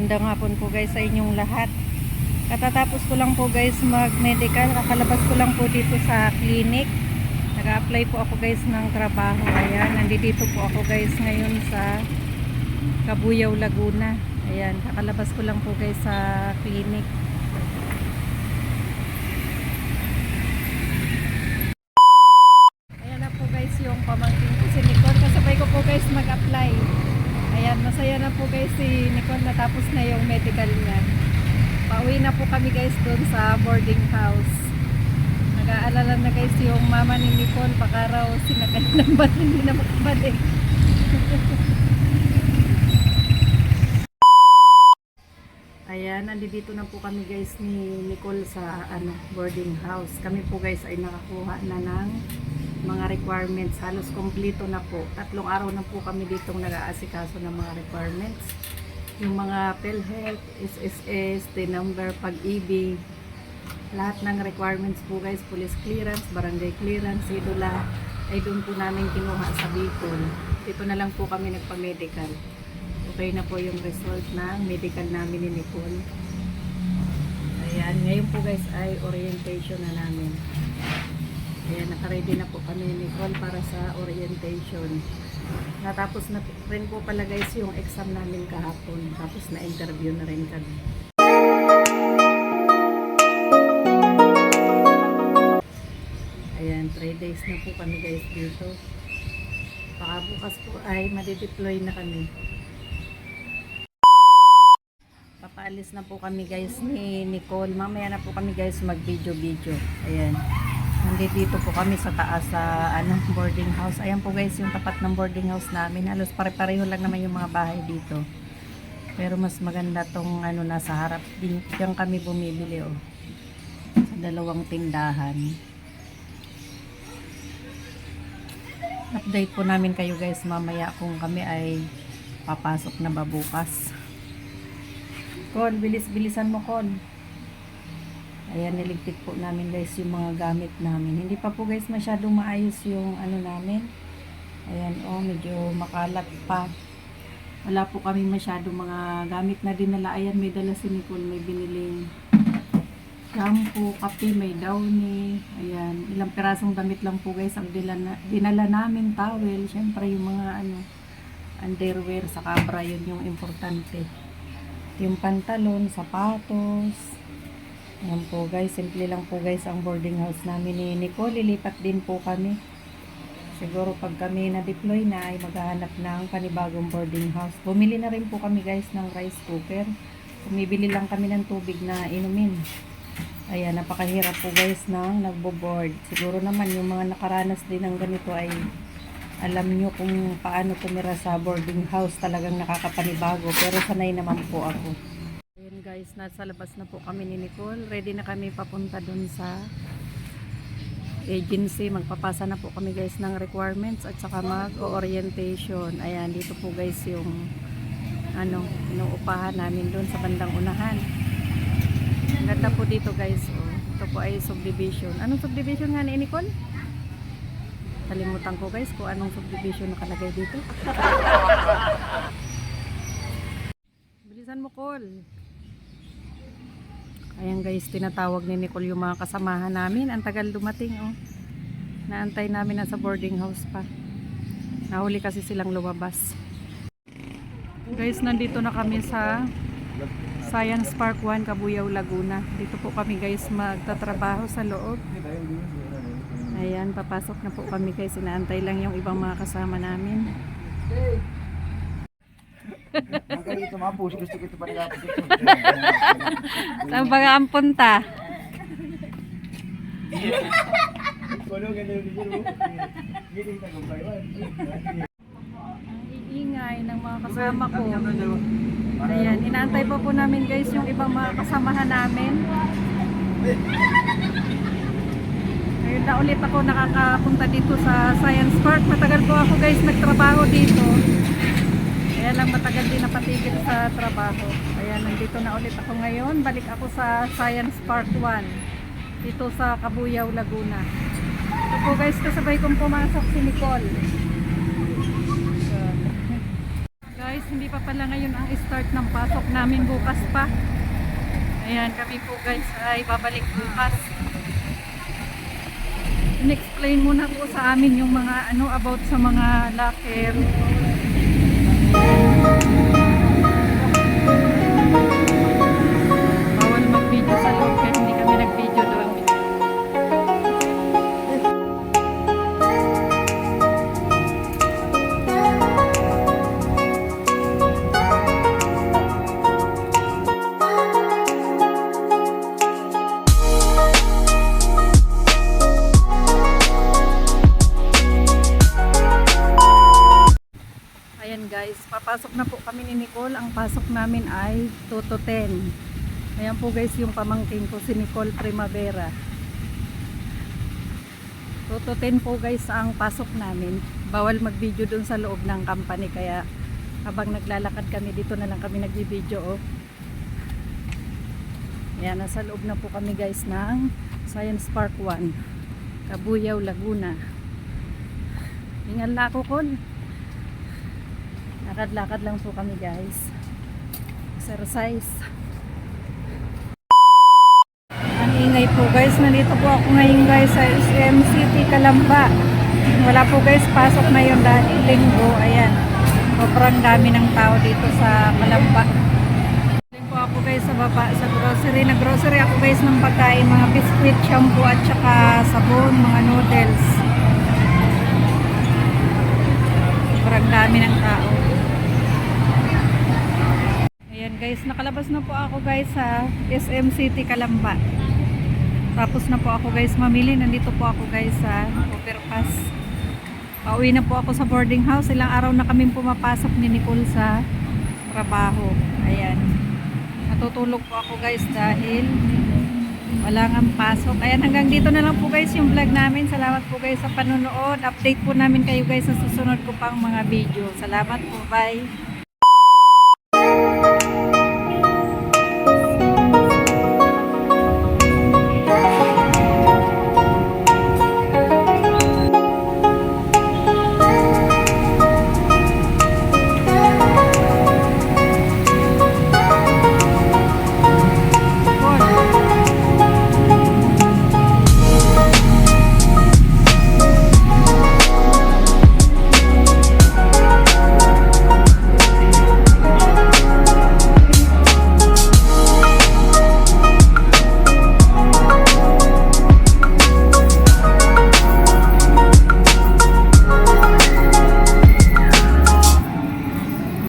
magandang hapon po guys sa inyong lahat. Katatapos ko lang po guys mag-medical. Kakalabas ko lang po dito sa clinic. Nag-apply po ako guys ng trabaho. Ayan, nandito po ako guys ngayon sa Kabuyaw, Laguna. Ayan, kakalabas ko lang po guys sa clinic. Ayan na po guys yung pamangkin ko si Nicole. Kasabay ko po guys mag-apply. Ayan, masaya na po guys si Nicole natapos na yung medical niya. Pauwi na po kami guys doon sa boarding house. Nag-aalala na guys yung mama ni Nicole. Baka raw sinakay ng ba't hindi na makabalik. Ayan, nandito na po kami guys ni Nicole sa ano, boarding house. Kami po guys ay nakakuha na ng mga requirements. Halos kompleto na po. Tatlong araw na po kami ditong nag-aasikaso ng mga requirements. Yung mga PhilHealth, SSS, the number, pag-ibig, lahat ng requirements po guys, police clearance, barangay clearance, idula, ay doon po namin kinuha sa Bicol. Dito na lang po kami nagpa-medical. Okay na po yung result ng medical namin ni Nicole. Ayan, ngayon po guys ay orientation na namin. Ayan, nakaready na po kami ni Nicole para sa orientation. Natapos na rin po pala guys yung exam namin kahapon. Tapos na interview na rin kami. Ayan, 3 days na po kami guys dito. Baka bukas po ay madideploy na kami. Papaalis na po kami guys ni Nicole. Mamaya na po kami guys mag-video-video. Ayan. Nandito po kami sa taas sa ano, boarding house. Ayan po guys yung tapat ng boarding house namin. Halos pare-pareho lang naman yung mga bahay dito. Pero mas maganda tong ano nasa harap. Din, diyan kami bumibili oh. Sa dalawang tindahan. Update po namin kayo guys mamaya kung kami ay papasok na ba bukas. Kon, bilis-bilisan mo kon. Ayan, niligpit po namin guys yung mga gamit namin. Hindi pa po guys masyadong maayos yung ano namin. Ayan, oh, medyo makalat pa. Wala po kami masyadong mga gamit na dinala. Ayan, may dala si Nicole, may biniling shampoo, kape, may downy. Ayan, ilang pirasong damit lang po guys ang dinala, dinala namin, towel. Syempre yung mga ano, underwear sa cabra, yun yung importante. Yung pantalon, sapatos. Ayan po guys, simple lang po guys ang boarding house namin ni Nicole. Lilipat din po kami. Siguro pag kami na-deploy na ay maghahanap ng panibagong boarding house. Bumili na rin po kami guys ng rice cooker. Bumibili lang kami ng tubig na inumin. Ayan, napakahirap po guys ng nagbo-board. Siguro naman yung mga nakaranas din ng ganito ay alam nyo kung paano tumira sa boarding house. Talagang nakakapanibago. Pero sanay naman po ako. Guys, nasa labas na po kami ni Nicole. Ready na kami papunta dun sa agency. Magpapasa na po kami guys ng requirements at saka mag-orientation. Ayan, dito po guys yung ano, inuupahan namin dun sa bandang unahan. Ang ganda po dito guys. Oh. Ito po ay subdivision. Anong subdivision nga ni Nicole? Kalimutan ko guys kung anong subdivision nakalagay dito. Bilisan mo, Col. Ayan guys, tinatawag ni Nicole yung mga kasamahan namin. Ang tagal dumating, oh. Naantay namin nasa boarding house pa. Nahuli kasi silang lumabas. Guys, nandito na kami sa Science Park 1, Kabuyaw, Laguna. Dito po kami guys magtatrabaho sa loob. Ayan, papasok na po kami guys. Inaantay lang yung ibang mga kasama namin. Mga puso, gusto ko ito pa nagapit ito. Saan ba ang punta? Ang iingay ng mga kasama ko. Ayan, inaantay pa po namin guys yung ibang mga kasamahan namin. Ngayon na ulit ako nakakapunta dito sa Science Park. Matagal po ako guys nagtrabaho dito. Kaya lang matagal din napatigil sa trabaho. Ayan, nandito na ulit ako ngayon. Balik ako sa Science Park 1. Dito sa Kabuyaw, Laguna. Ito po guys, kasabay kong pumasok si Nicole. Guys, hindi pa pala ngayon ang start ng pasok namin bukas pa. Ayan, kami po guys ay babalik bukas. In-explain muna po sa amin yung mga ano about sa mga locker. Thank you. Guys, papasok na po kami ni Nicole. Ang pasok namin ay 2 to 10. Ayan po guys yung pamangkin ko si Nicole Primavera. 2 to 10 po guys ang pasok namin. Bawal mag-video dun sa loob ng company kaya habang naglalakad kami dito na lang kami nag-video oh. Ayan, nasa loob na po kami guys ng Science Park 1. Kabuyaw, Laguna. Ingal na ako, Col. Lakad-lakad lang po kami guys. Exercise. Ang ingay po guys. Nandito po ako ngayon guys sa SM City Kalamba. Wala po guys pasok na yun dahil linggo. Ayan. Sobrang dami ng tao dito sa Kalamba. Po ako guys sa baba sa grocery. Nag-grocery ako guys ng pagkain. Mga biscuit, shampoo at saka sabon, mga noodles. Sobrang dami ng tao. Ayan guys, nakalabas na po ako guys sa SM City Kalamba. Tapos na po ako guys mamili. Nandito po ako guys sa overpass. Pauwi na po ako sa boarding house. Ilang araw na kami pumapasok ni Nicole sa trabaho. Ayan. Natutulog po ako guys dahil wala nga pasok. Ayan, hanggang dito na lang po guys yung vlog namin. Salamat po guys sa panonood. Update po namin kayo guys sa susunod ko pang mga video. Salamat po. Bye.